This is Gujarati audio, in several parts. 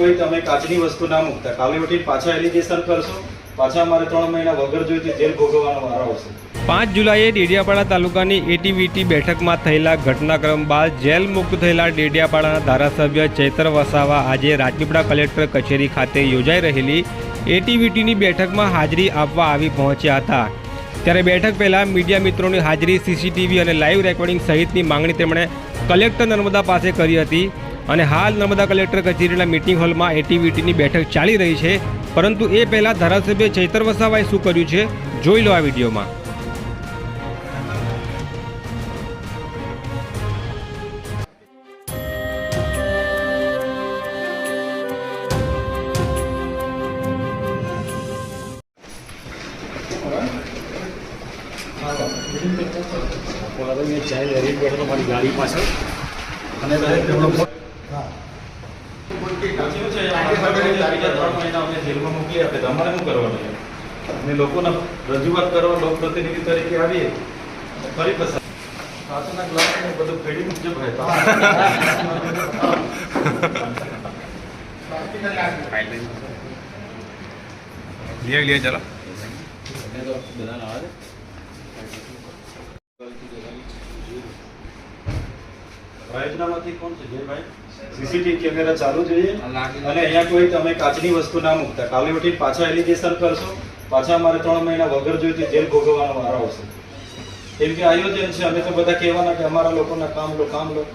કોઈ તમે કાચની વસ્તુ ના મૂકતા. કાલે ઉઠી પાછા એલિગેશન કરશો. પાછા અમારે ત્રણ મહિના વગર જોઈતી જેલ ભોગવવાનો વારો આવશે. પાંચ જુલાઈએ ડેડિયાપાડા તાલુકાની એટીવીટી બેઠકમાં થયેલા ઘટનાક્રમ બાદ જેલ મુક્ત થયેલા ડેડિયાપાડાના ધારાસભ્ય ચૈતર વસાવા આજે રાજપીપળા કલેક્ટર કચેરી ખાતે યોજાઈ રહેલી એટીવીટીની બેઠકમાં હાજરી આપવા આવી પહોંચ્યા હતા. ત્યારે બેઠક પહેલાં મીડિયા મિત્રોની હાજરી સીસીટીવી અને લાઈવ રેકોર્ડિંગ સહિતની માંગણી તેમણે કલેક્ટર નર્મદા પાસે કરી હતી. અને હાલ નર્મદા કલેક્ટર કચેરીના મિટિંગ હોલમાં એટીવીટીની બેઠક ચાલી રહી છે. પરંતુ એ પહેલાં ધારાસભ્ય ચૈતર વસાવાએ શું કર્યું છે? જોઈ લો આ વિડીયોમાં. મારી ગાડી પાછળ. અને અમે લોકોના રજૂઆત કરવા લોકપ્રતિનિધિ તરીકે આવીએ ફરી પસાર કાચના ગ્લાસ બધું ફેડી મૂકજો ચાલો ભાજપનામાંથી કોણ છે? જયભાઈ સીસીટીવી કેમેરા ચાલુ જોઈએ. અને અહીંયા કોઈ તમે કાચની વસ્તુ ના મૂકતા. કાલે ઉઠીને પાછા એલિગેશન કરશો. પાછા અમારે ત્રણ મહિના વગર જોઈતી જેલ ભોગવવાનો વારો આવશે. કેમ કે આયોજન છે. અમે તો બધા કહેવાના કે અમારા લોકોના કામ લો કામ લો.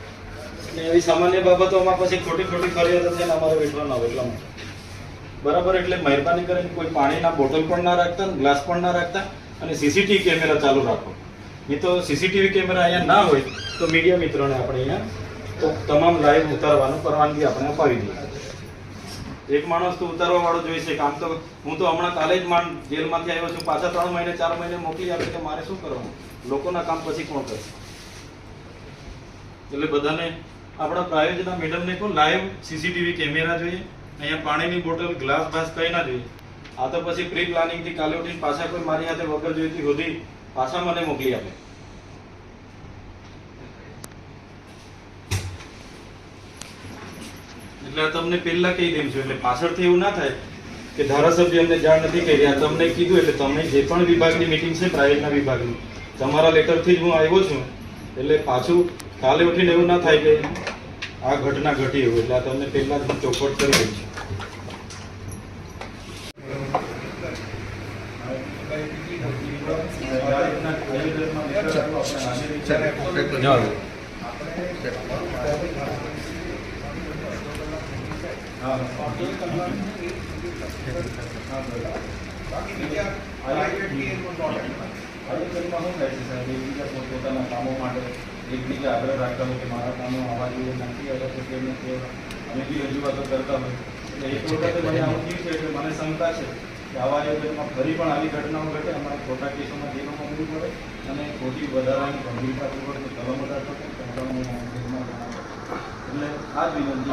એવી સામાન્ય બાબતોમાં પછી ખોટી ખોટી ફરિયાદ છે ને અમારે વેઠવાના હોય એટલા માટે. બરાબર? એટલે મહેરબાની કરીને કોઈ પાણીના બોટલ પણ ના રાખતા ગ્લાસ પણ ના રાખતા અને સીસીટીવી કેમેરા ચાલુ રાખો. નહીં તો સીસીટીવી કેમેરા અહીંયા ના હોય તો મીડિયા મિત્રોને આપણે અહીંયા તમામ લાઈવ ઉતારવાનું પરવાનગી આપણે અપાવી દઈએ. એક માણસ તો ઉતારવા વાળો જોઈશે કામ તો હું તો હમણાં કાલે જ માંડ જેલમાંથી આવ્યો છું. પાછા ત્રણ મહિને, ચાર મહિને મોકલી આપે તો મારે શું કરવાનું? લોકોના કામ પછી કોણ કરશે? એટલે બધાને આપણા પ્રાયોજના મેડમને કહો લાઈવ સીસીટીવી કેમેરા જોઈએ. અહીંયા પાણીની બોટલ, ગ્લાસ બાસ કઈ ના જોઈએ. આ તો પછી પ્રી પ્લાનિંગથી કાલે ઉઠીને પાછા કોઈ મારી હાથે વગર જોઈતી હોધી પાછા મને મોકલી આપે. એટલે તમને પહેલા કહી દઉં છું, એટલે પાછળથી એવું ના થાય કે ધારાસભ્ય અમને જાણ નથી કરી. આ તમને કીધું એટલે તમે જે પણ વિભાગની મિટિંગ છે પ્રાઇવેટના વિભાગની, તમારા લેટરથી જ હું આવ્યો છું. એટલે પાછું કાલે ઉઠીને એવું ના થાય કે આ ઘટના ઘટી એવું એટલે આ તમને પહેલાં જ હું ચોખવટ કરી દઉં છું. જાઓ આયોજનમાં શું થાય છે સાહેબ એકબીજા પોતપોતાના કામો માટે એકબીજા આગ્રહ રાખતા હોય કે મારા કામો આવા જોઈએ નથી અલગ તો કેમ નથી આવ્યા અમે બી રજૂઆતો કરતા હોય એટલે એક વખતે મને આવું થયું છે એટલે મને શંકા છે કે આવા આયોજનમાં ફરી પણ આવી ઘટનાઓ ઘટે અમારે ખોટા કેસોમાં જેલમાં મૂકવું પડે અને ખોટી વધારાની ગંભીરતાપૂર્વક કલમ વધાર કે એટલે આ જ વિનંતી.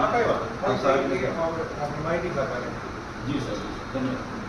જી સર ધન્યવાદ.